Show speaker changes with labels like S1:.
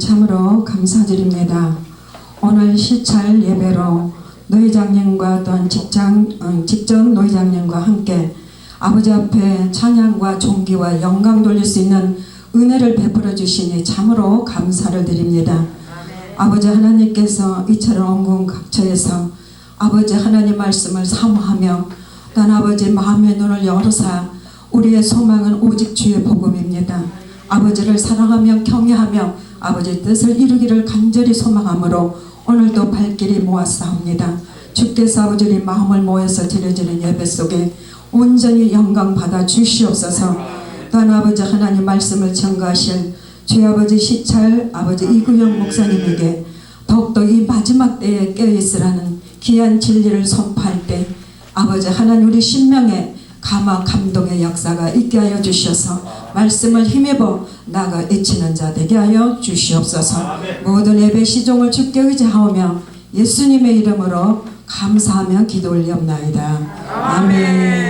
S1: 참으로 감사드립니다. 오늘 시찰 예배로 노회장님과 또한 직장 어, 직전 노회장님과 함께 아버지 앞에 찬양과 존귀와 영광 돌릴 수 있는 은혜를 베풀어 주시니 참으로 감사를 드립니다. 아버지 하나님께서 이처럼 온궁 각처에서 아버지 하나님 말씀을 사모하며 난 아버지 마음의 눈을 열어사 우리의 소망은 오직 주의 복음입니다. 아버지를 사랑하며 경외하며 아버지 뜻을 이루기를 간절히 소망하므로 오늘도 발길이 모았사옵니다. 주께서 아버지 우리 마음을 모여서 드려지는 예배 속에 온전히 영광 받아 주시옵소서. 또한 아버지 하나님 말씀을 전가하실 주의 아버지 시찰 아버지 이구영 목사님에게 더욱더 이 마지막 때에 깨어있으라는 귀한 진리를 선포할 때 아버지 하나님 우리 신명에 감화 감동의 역사가 있게 하여 주셔서 말씀을 힘입어 나가 애치는 자 되게 하여 주시옵소서. 모든 예배 시종을 주께 의지하오며 예수님의 이름으로 감사하며 기도 올리옵나이다. 아멘